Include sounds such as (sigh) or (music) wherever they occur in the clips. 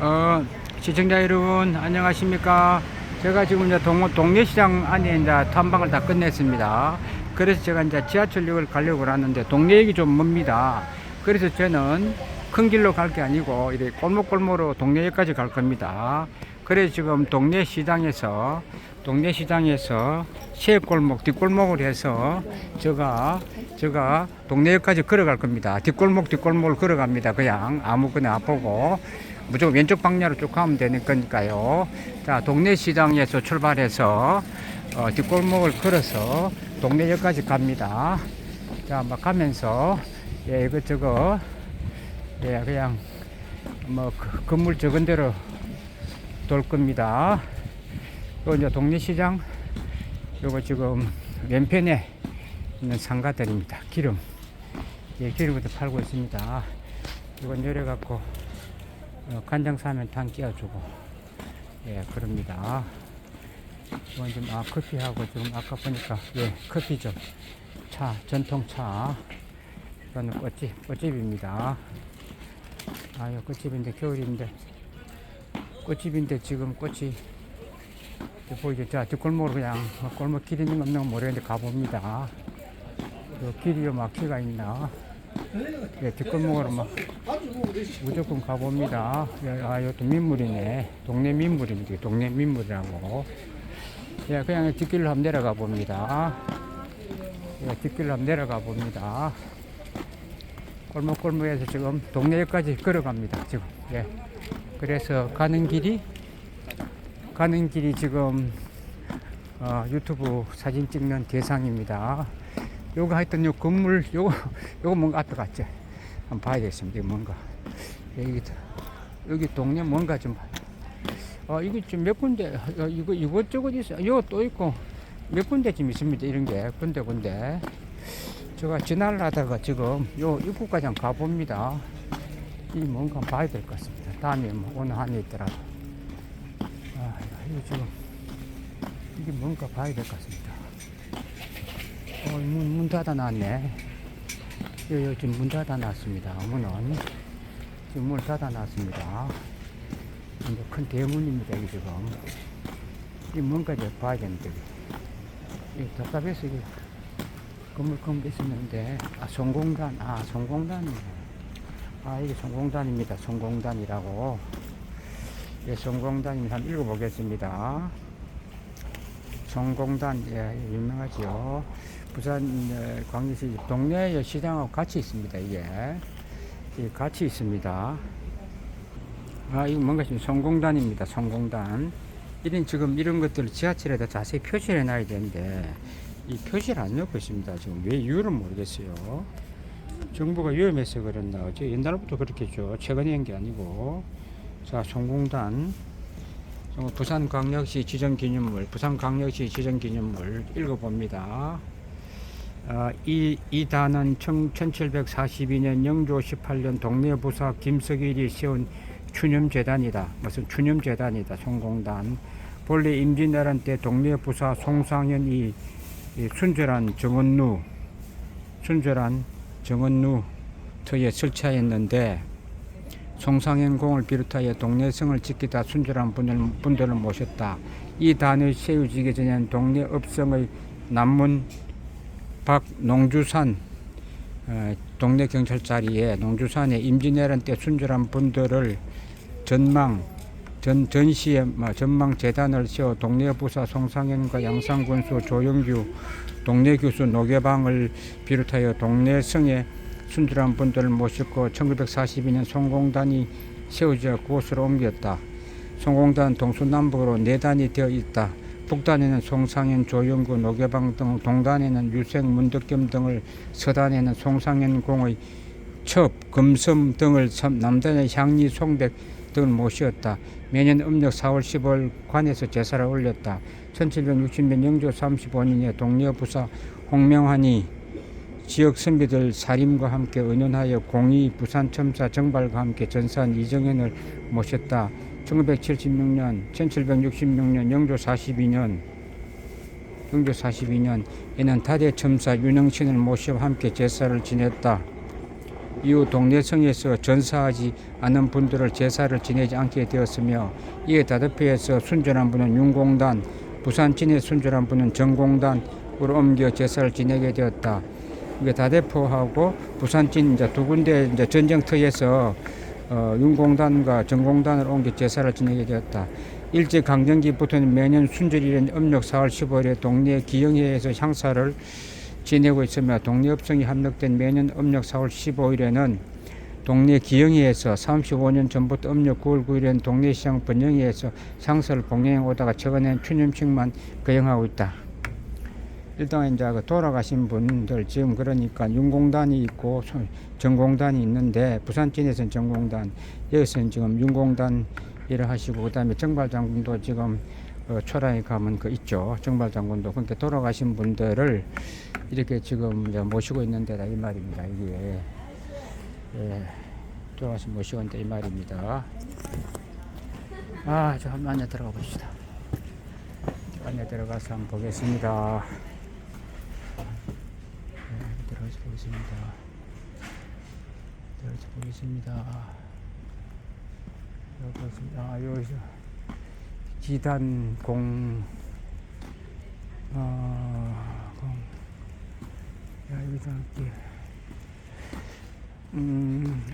어, 시청자 여러분 안녕하십니까? 제가 지금 이제 동, 동네시장 안에 이제 탐방을 다 끝냈습니다. 그래서 제가 이제 지하철역을 가려고 하는데 동네역이 좀 멉니다. 그래서 저는 큰 길로 갈 게 아니고 이렇게 골목골목으로 동네역까지 갈 겁니다. 그래서 지금 동네 시장에서 동네 시장에서 시골목 뒷골목을 해서 제가 제가 동네역까지 걸어갈 겁니다. 뒷골목 뒷골목을 걸어갑니다. 그냥 아무거나 보고 무조건 왼쪽 방향으로 쭉 가면 되는 거니까요. 자, 동네 시장에서 출발해서 어, 뒷골목을 걸어서 동네역까지 갑니다. 자, 막 가면서 예, 이것저것 예, 그냥 뭐 그- 건물 적은 대로 돌 겁니다. 요 이제 동네 시장 요거 지금 왼편에 있는 상가들입니다. 기름. 예, 기름부터 팔고 있습니다. 이거 내려갖고 어, 간장 사면 탕 끼워주고. 예 그럽니다. 이건 지금 아 커피하고 지금 아까 보니까 예 커피죠. 차 전통차. 이거는 꽃집 꽃집입니다. 아유 꽃집인데 겨울인데. 꽃집인데 지금 꽃이 보이죠? 자 뒷골목으로 그냥 뭐 골목 길 있는 거 없는 거 모르겠는데 가봅니다. 요 길이 막히가 있나 예, 뒷골목으로 막 무조건 가봅니다. 예, 아, 이것도 민물이네. 동네 민물입니다. 동네 민물이라고. 예, 그냥 뒷길로 한번 내려가 봅니다. 예, 뒷길로 한번 내려가 봅니다. 골목골목에서 지금 동네역까지 걸어갑니다. 지금. 예. 그래서 가는 길이, 가는 길이 지금, 어, 유튜브 사진 찍는 대상입니다. 요거 하여튼 요 건물, 요거, 요거 뭔가 앞에 갔지? 한번 봐야겠습니다. 이게 뭔가. 여기, 여기 동네 뭔가 좀. 어, 이거 지금 몇 군데, 어, 이거, 이것저것 있어요. 이거 또 있고, 몇 군데쯤 있습니다. 이런 게. 군데, 군데. 제가 지나려다가 지금 요 입구까지 한번 가봅니다. 이 뭔가 봐야 될 것 같습니다. 다음에 뭐 오늘 한해 있더라도. 아, 이거 지금, 이게 뭔가 봐야 될 것 같습니다. 어, 문, 문 닫아 놨네. 여, 여, 지금 문 닫아 놨습니다. 문은. 지금 문을 닫아 놨습니다. 이제 큰 대문입니다, 이 지금. 이좀 봐야 되는데. 이 답답해서 이게 건물 건물 있었는데, 아, 성공단, 아, 성공단. 아, 이게 성공단입니다. 성공단이라고. 예, 성공단입니다. 한번 읽어보겠습니다. 성공단, 예, 유명하죠. 부산 어, 광역시 동네 시장하고 같이 있습니다. 이게 이 같이 있습니다. 아 이거 뭔가 지금 성공단입니다. 성공단. 이런 지금 이런 것들을 지하철에다 자세히 표시를 해놔야 되는데 이 표시를 안 넣고 있습니다. 지금 왜 이유를 모르겠어요. 정부가 위험해서 그랬나 어제 옛날부터 그렇겠죠. 최근에 한 게 아니고 자 성공단 어, 부산광역시 지정기념물, 부산광역시 지정기념물 읽어봅니다. 어, 이, 이 단은 1742년 영조 18년 동네 부사 김석일이 세운 추념재단이다. 무슨 추념재단이다. 성공단. 본래 임진왜란 때 동네 부사 송상현이 이 순절한 정원루, 순절한 정원루 터에 설치하였는데 송상현 공을 비롯하여 동네성을 지키다 순절한 분들, 분들을 모셨다. 이 단을 세우지기 전에는 동네 업성의 남문 박농주산 어, 동네 경찰 자리에 농주산에 임진왜란 때 순절한 분들을 전망 전 전시에 뭐 전망 재단을 세워 동네 부사 송상현과 양산 군수 조영규 동네 교수 노계방을 비롯하여 동네 성에 순절한 분들을 모셨고 1942년 송공단이 세워져 그곳으로 옮겼다. 송공단 동서남북으로 네 단이 되어 있다. 북단에는 송상현, 조영구, 노계방 등, 동단에는 유생, 문덕겸 등을, 서단에는 송상현 공의 첩, 금섬 등을, 참- 남단의 향리, 송백 등을 모시었다. 매년 음력 4월 10월 관에서 제사를 올렸다. 1760년 영조 35년에 동료 부사 홍명환이 지역 선비들 사림과 함께 의논하여 공의 부산 첨사 정발과 함께 전사한 이정현을 모셨다. 1976년, 1766년, 영조 42년, 영조 42년, 에는 다대 첨사 윤영신을 모시고 함께 제사를 지냈다. 이후 동네성에서 전사하지 않은 분들을 제사를 지내지 않게 되었으며 이에 다대표에서 순전한 분은 윤공단, 부산진에 순전한 분은 정공단으로 옮겨 제사를 지내게 되었다. 이게 다대포하고 부산진 이제 두 군데 이제 전쟁터에서 어, 윤공단과 정공단을 옮겨 제사를 지내게 되었다. 일제 강점기부터는 매년 순절일인 음력 4월 15일에 동네 기영회에서 향사를 지내고 있으며 동네 업성이 합력된 매년 음력 4월 15일에는 동네 기영회에서 35년 전부터 음력 9월 9일엔 동네 시장 번영회에서 향사를 봉행해 오다가 최근엔 추념식만 거행하고 있다. 일단 이제 그 돌아가신 분들 지금 그러니까 윤공단이 있고 소- 정공단이 있는데 부산진에서는 정공단 여기서는 지금 윤공단 일을 하시고 그다음에 정발장군도 지금 어, 초라에 가면 그 있죠. 정발장군도 그러니까 돌아가신 분들을 이렇게 지금 모시고 있는 데다 이 말입니다. 이게. 예, 돌아가신 모시고 있는 데 이 말입니다. 아저 한번 안에 들어가 봅시다. 안에 들어가서 한번 보겠습니다. 네, 들어가서 보겠습니다. 들어가서 보겠습니다. 여기 보겠습니다. 아, 여기서 지단 공, 어, 공, 야, 여기서 할게. 음.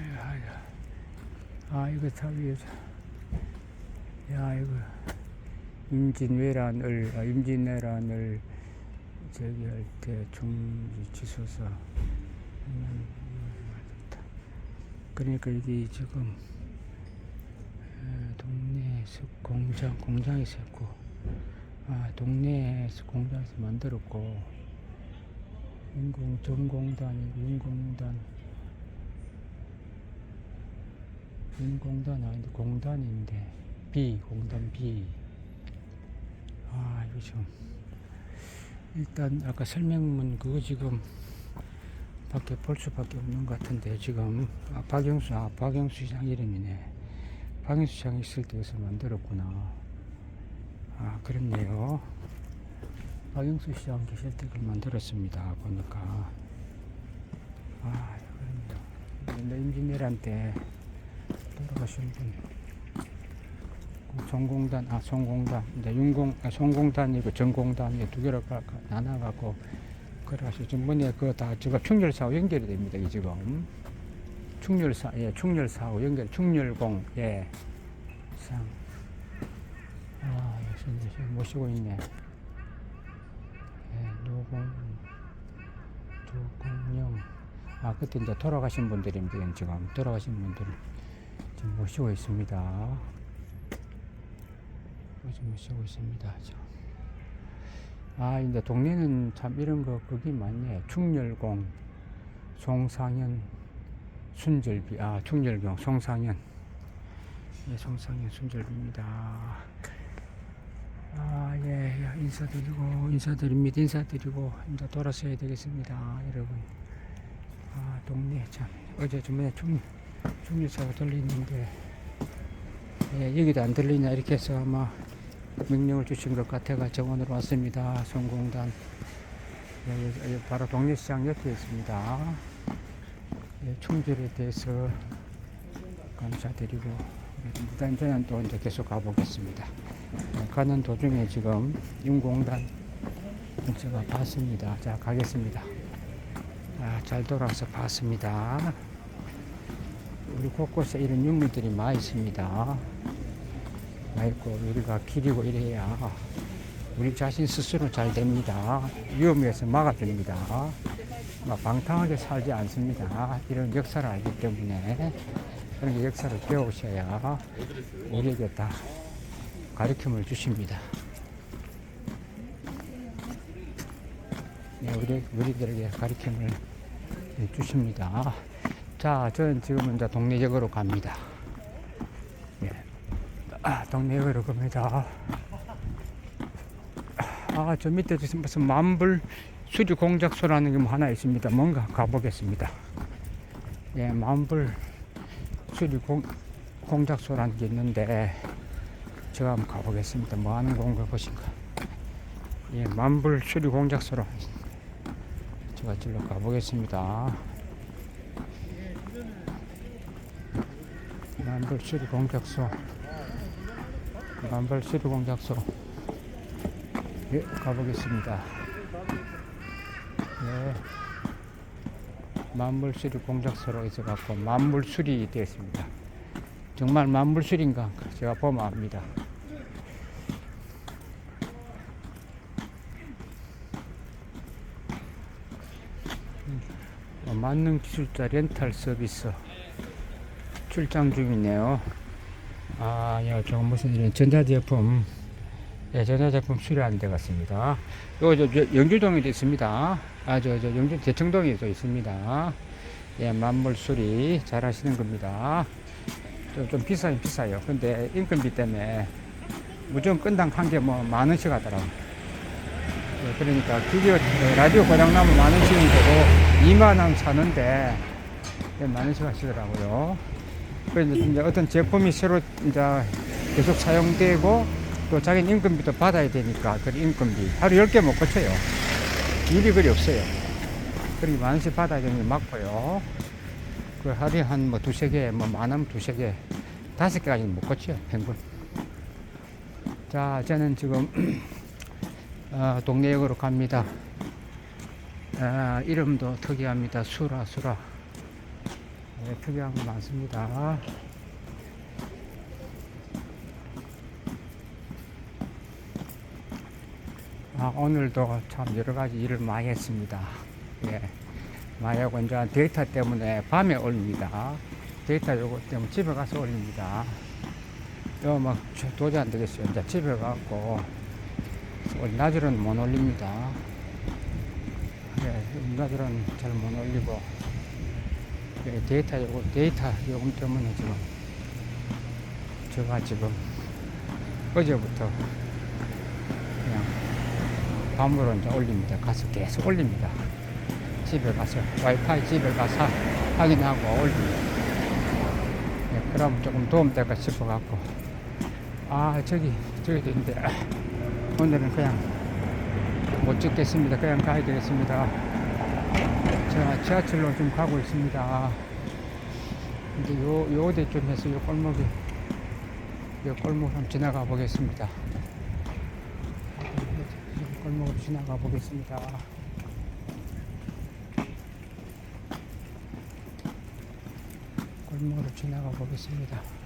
아, 이거 참 위에서. 야, 이거. 임진왜란을 아, 임진왜란을 저기 할때 중지소서 그러니까 이게 지금 에, 동네에서 공장 공장에서 했고 아 동네에서 공장에서 만들었고 인공 전공단이 인공단 인공단 아닌데 공단인데 B 공단 B. 아 이거 지금 일단 아까 설명문 그거 지금 밖에 볼 수밖에 없는 것 같은데 지금 아, 박영수 아 박영수 시장 이름이네. 박영수 시장 있을 때에서 만들었구나. 아 그렇네요. 박영수 시장 계실 때 그걸 만들었습니다 보니까. 아 그렇네요. 임진왜란 때 돌아가신 분 송공단, 아, 송공단, 이제 윤공, 아, 송공단이고 정공단, 이 두 개로 나눠갖고, 그래가지고 전번에 그거 다, 지금 충렬사하고 연결이 됩니다, 이 지금. 충렬사, 예, 충렬사하고 연결, 충렬공, 예. 상. 아, 역시 모시고 있네. 예, 노공, 두공영. 아, 그때 이제 돌아가신 분들입니다, 지금. 돌아가신 분들을 지금 모시고 있습니다. 요즘 쉬고 있습니다. 저. 아, 이제 동네는 참 이런 거 거기 많네. 충렬공, 송상현, 순절비. 아, 충렬경, 송상현. 예, 송상현 순절비입니다. 아, 예, 예, 인사드리고, 인사드립니다. 인사드리고, 이제 돌아서야 되겠습니다. 여러분. 아, 동네 참. 어제 주말에 충, 충렬사가 들리는데, 예, 여기도 안 들리냐 이렇게 해서 아마 명령을 주신 것 같아가 정원으로 왔습니다. 성공단 예, 예, 예, 바로 동네시장 옆에 있습니다. 예, 충절에 대해서 감사드리고 예, 일단 저는 또 이제 계속 가보겠습니다. 예, 가는 도중에 지금 윤공단 제가 봤습니다. 자 가겠습니다. 아, 잘 돌아서 봤습니다. 우리 곳곳에 이런 유물들이 많이 있습니다. 있고 우리가 기리고 이래야 우리 자신 스스로 잘 됩니다. 위험에서 막아줍니다. 막 방탕하게 살지 않습니다. 이런 역사를 알기 때문에 그런 게 역사를 배우셔야 우리에게 다 가르침을 주십니다. 네, 우리, 우리들에게 가르침을 주십니다. 자, 저는 지금 이제 동네역으로 갑니다. 예. 아, 동네역으로 갑니다. 아, 저 밑에 무슨 만불 수리 공작소라는 게뭐 하나 있습니다. 뭔가 가보겠습니다. 예, 만불 수리 공, 공작소라는 게 있는데, 제가 한번 가보겠습니다. 뭐 하는 건가 보신가. 예, 만불 수리 공작소로 제가 절로 가보겠습니다. 만불수리 공작소. 만불수리 공작소. 예 가보겠습니다. 예. 만물수리 공작소로 있어 갖고 만물수리 되었습니다. 정말 만물수리인가 제가 보면 압니다. 어, 만능 기술자 렌탈 서비스 출장 중이네요. 아, 야, 저 무슨 이런 전자제품, 예, 전자제품 수리하는 데 같습니다. 요, 저, 저 영주동에도 있습니다. 아, 저, 저, 영주 대청동에도 있습니다. 예, 만물 수리 잘 하시는 겁니다. 좀, 좀 비싸긴 비싸요. 근데 인건비 때문에 무조건 건당 한 개 뭐 만 원씩 하더라고요. 예, 그러니까 기계, 어, 라디오 고장 나면 만 원씩은 되고 2만 원 사는데 예, 만 원씩 하시더라고요. 그래서 이제 어떤 제품이 새로 이제 계속 사용되고 또 자기 인건비도 받아야 되니까 그 인건비 하루 10개 못 고쳐요. 일이 그리 없어요. 그러니 만 원씩 받아야 되는 게 맞고요. 그 하루에 한 뭐 두세 개, 뭐 많으면 두세 개, 다섯 개까지는 못 고쳐요. 평균. 자, 저는 지금 (clears throat) 어, 동네역으로 갑니다. 아, 이름도 특이합니다. 수라, 수라. 네, 특이한 거 많습니다. 아, 오늘도 참 여러 가지 일을 많이 했습니다. 예. 하고 이제 데이터 때문에 밤에 올립니다. 데이터 요거 때문에 집에 가서 올립니다. 이거 막 도저히 안 되겠어요. 이제 집에 가고 낮으로는 못 올립니다. 예, 낮으로는 잘 못 올리고 예, 데이터 요금, 데이터 요금 때문에 지금 제가 지금 어제부터 그냥 밤으로 이제 올립니다. 가서 계속 올립니다. 집에 가서 와이파이 집에 가서 확인하고 올립니다. 예, 그럼 조금 도움 될까 싶어 갖고 아 저기 저기도 있는데 오늘은 그냥 못 찍겠습니다. 그냥 가야 되겠습니다. 제가 지하철로 좀 가고 있습니다. 근데 요, 요 어디 좀 해서 요 골목에, 요 골목 한번 지나가 보겠습니다. 요 골목으로 지나가 보겠습니다. 골목으로 지나가 보겠습니다.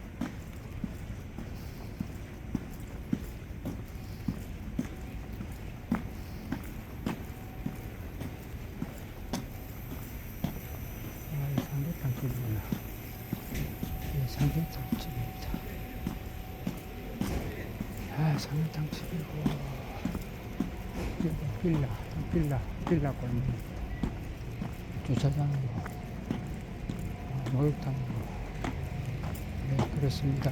밑에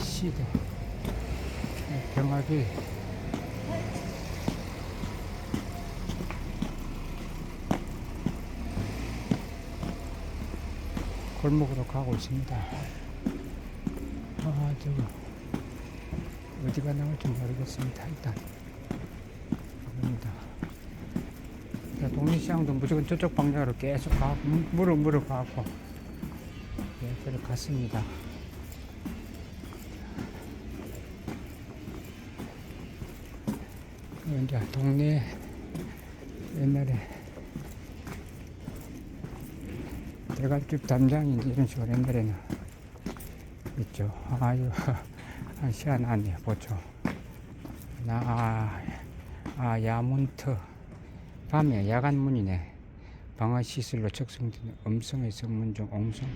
시드. 네, 병아리. 골목으로 가고 있습니다. 아, 저거 어디가 나올지 모르겠습니다. 일단 갑니다. 자, 동리시장도 무조건 저쪽 방향으로 계속 가, 물어 물어 가고 예, 그래 갔습니다. 그 이제 동네 옛날에 대갈집 이제 이런 식으로 옛날에는 있죠. 아유, 아, 희한하네, 보죠. 나, 아, 아, 야문터. 밤에 야간문이네. 방어 시설로 적성된 음성의 성문 중 옹성,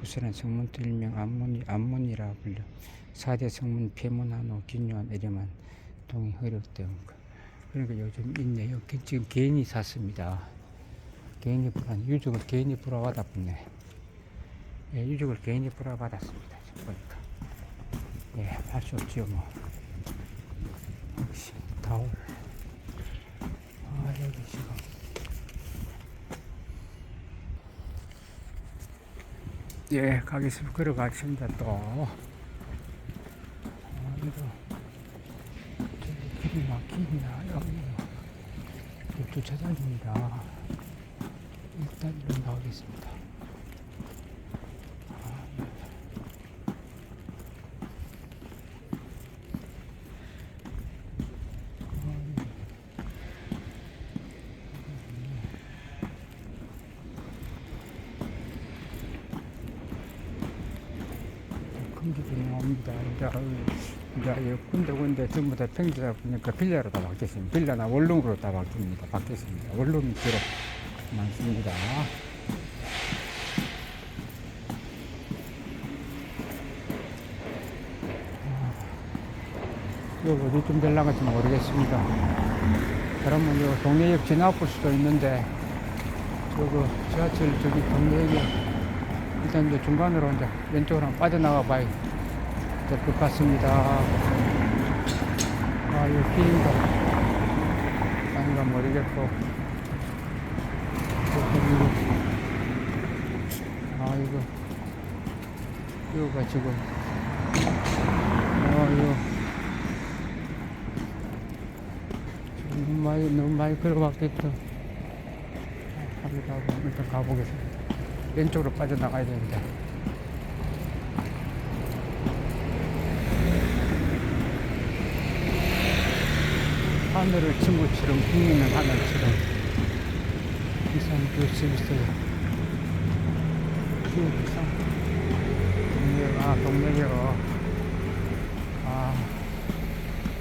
부설한 성문도 일명 안문이, 안문이라 불려. 4대 성문 폐문한후 긴요한 이름한 동이 거. 그러니까 요즘 있네요. 지금 개인이 샀습니다. 개인이 불안, 유족을 개인이 불화받아 붙네. 예, 유족을 개인이 불화받았습니다. 지금 보니까. 예, 할수 없지요, 뭐. 역시, 다올. 아, 여기 지금. 예, 가겠습니다. 걸어가겠습니다, 또. 아, 이거. 길이 막히나, 여기. 주차장입니다. 일단 일로 나오겠습니다. 평지도 나옵니다. 이제, 군데군데 전부 다 평지다 보니까 빌라로 다 바뀌었습니다. 빌라나 원룸으로 다 바뀝니다. 바뀌었습니다. 원룸이 주로 많습니다. 여기 어디쯤 될랑지 모르겠습니다. 그러면 요 동네역 지나볼 수도 있는데, 저거 지하철 저기 동네역 일단 이제 중간으로 이제 왼쪽으로 빠져나가 봐야 될 것 같습니다. 아, 이 길인가 아닌가 모르겠고. 아, 이거, 이거가 지금, 아, 이거. 너무 많이, 너무 많이 걸어봤겠다. 가보고, 일단 가보겠습니다. 왼쪽으로 빠져나가야 되는데. 하늘을 친구처럼 풍기는 하늘처럼 이상 교수 있어요. 기상 동네 아 동네요. 아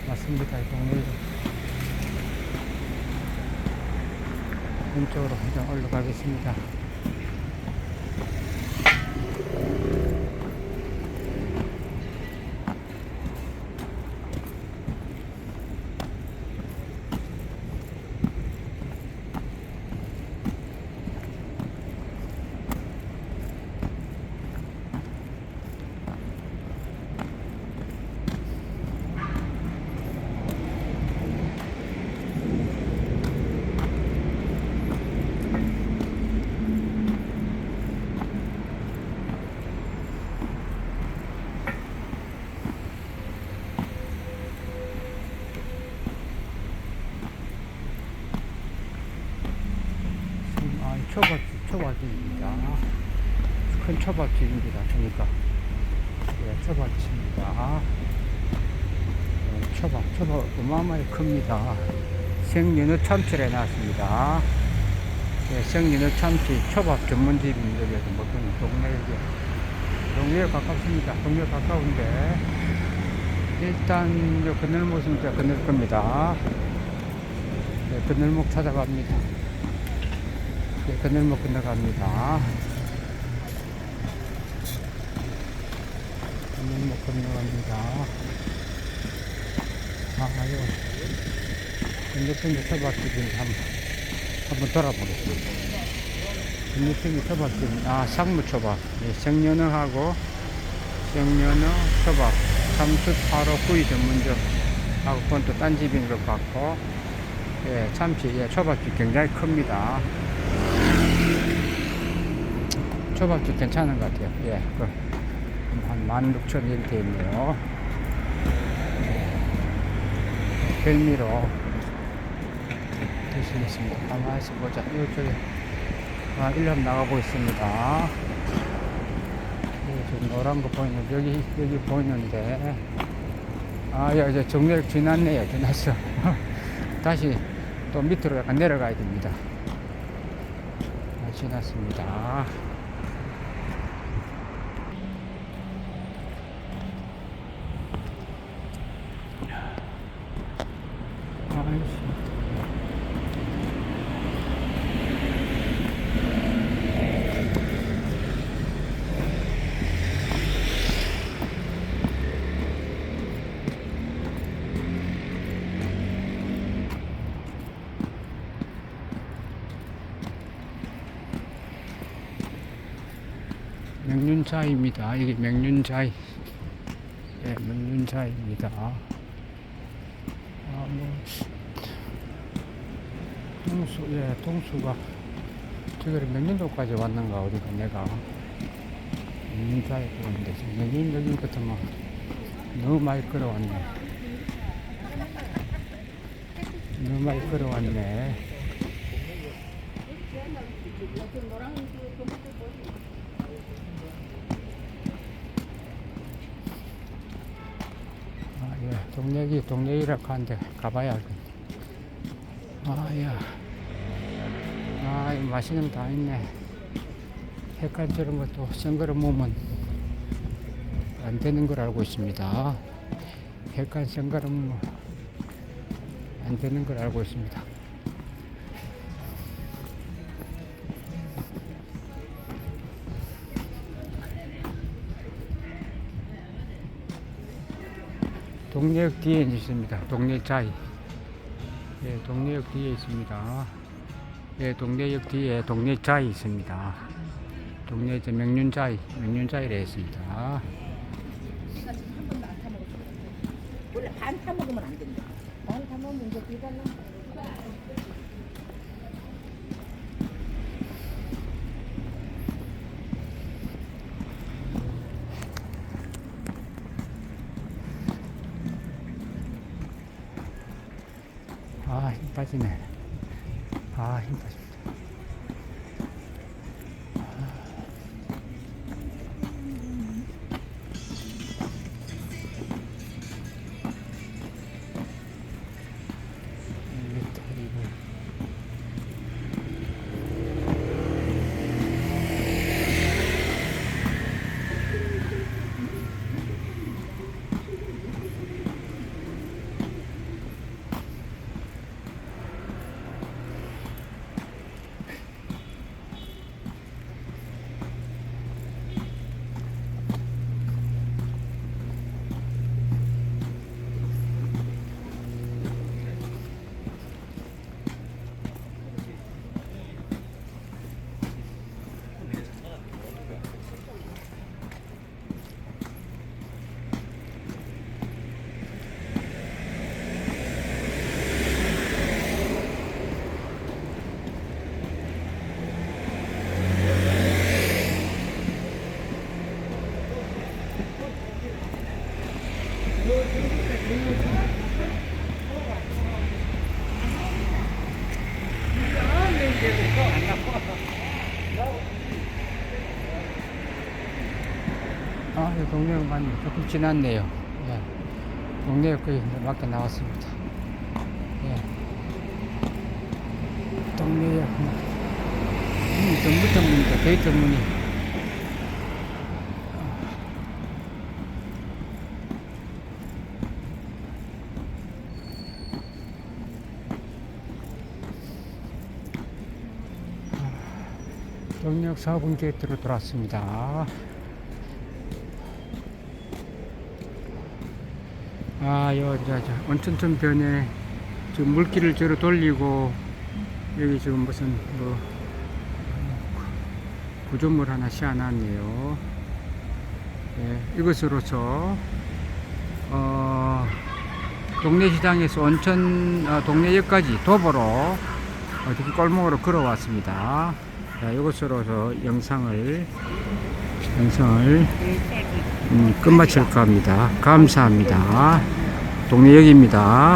맞습니다 이 동네. 왼쪽으로 한장 올라가겠습니다. 지금 아, 초밥집, 초밥집입니다. 큰 초밥집입니다. 그러니까. 예, 초밥집입니다. 예, 초밥, 초밥 어마어마하게 큽니다. 생연어 참치를 해놨습니다. 예, 생연어 참치 초밥 전문집입니다. 여기서 먹는 동네에, 동네에 가깝습니다. 동네 가까운데. 일단, 요 건널목은 제가 건널 겁니다. 네, 건널목 찾아갑니다. 네, 건널목 건너갑니다. 건널목 건너갑니다. 아, 아유. 건너편에 서박집인데 한번, 한번 돌아보겠습니다. 건너편에 서박집, 아, 상무초밥. 네, 생연어하고, 생연어, 초밥, 삼수, 파로, 구이 전문점. 하고, 그건 또 딴 집인 것 같고, 예, 참치, 예, 초밥집 굉장히 큽니다. 초밥집 괜찮은 것 같아요. 예, 그, 한 16,000원 돼 있네요. 별미로 드시겠습니다. 가만히 보자. 이쪽에, 아, 일로 한번 나가보겠습니다. 예, 지금 노란 거 보이는, 여기, 여기 보이는데, 아, 야, 이제 정렬 지났네요. 지났어. (laughs) 다시 또 밑으로 약간 내려가야 됩니다. 아, 지났습니다. 아이씨. 명륜차입니다. 이게 명륜차이. 예, 명륜차입니다. 아, 뭐, 동수, 예, 동수가, 저기를 명륜도까지 왔는가, 어디가 내가. 명륜차에 보는데, 명륜 여기 같으면 너무 많이 걸어왔네. 너무 많이 걸어왔네. 아, 예. 동네기, 동네이라고 하는데 가봐야 알겠네. 아, 야. 아, 이 맛있는 거 다 있네. 저런 것도 생거로 먹으면 안 되는 걸 알고 있습니다. 생가는 뭐안 되는 걸 알고 있습니다. 동네역 뒤에 있습니다. 동네 자이. 예, 동네역 뒤에 있습니다. 예, 동네역 뒤에 동네 자이 있습니다. 동네 저 명륜 자이, 명륜 자이라 있습니다. 내가 지금 한 번도 안 타먹었어. 원래 반 타먹으면 안 된다. 반 타먹으면 이제 비달라. 아, 힘 빠지네. 아, 힘 빠집 동네역 많이 조금 지났네요. 예. 동네역 거의 이제 밖에 나왔습니다. 예. 동네역. 문이 전부 전문이다. 게이트 문이. 동네역 4분 게이트로 돌았습니다. 아, 여, 저, 저, 온천천 변에 지금 물길을 저로 돌리고 여기 지금 무슨 뭐 구조물 하나 씌워놨네요. 예, 이것으로서 어, 동네 시장에서 온천 어, 동네역까지 도보로 어떻게 골목으로 걸어왔습니다. 자, 이것으로서 영상을 영상을 음, 끝마칠까 합니다. 감사합니다. 동네 역입니다.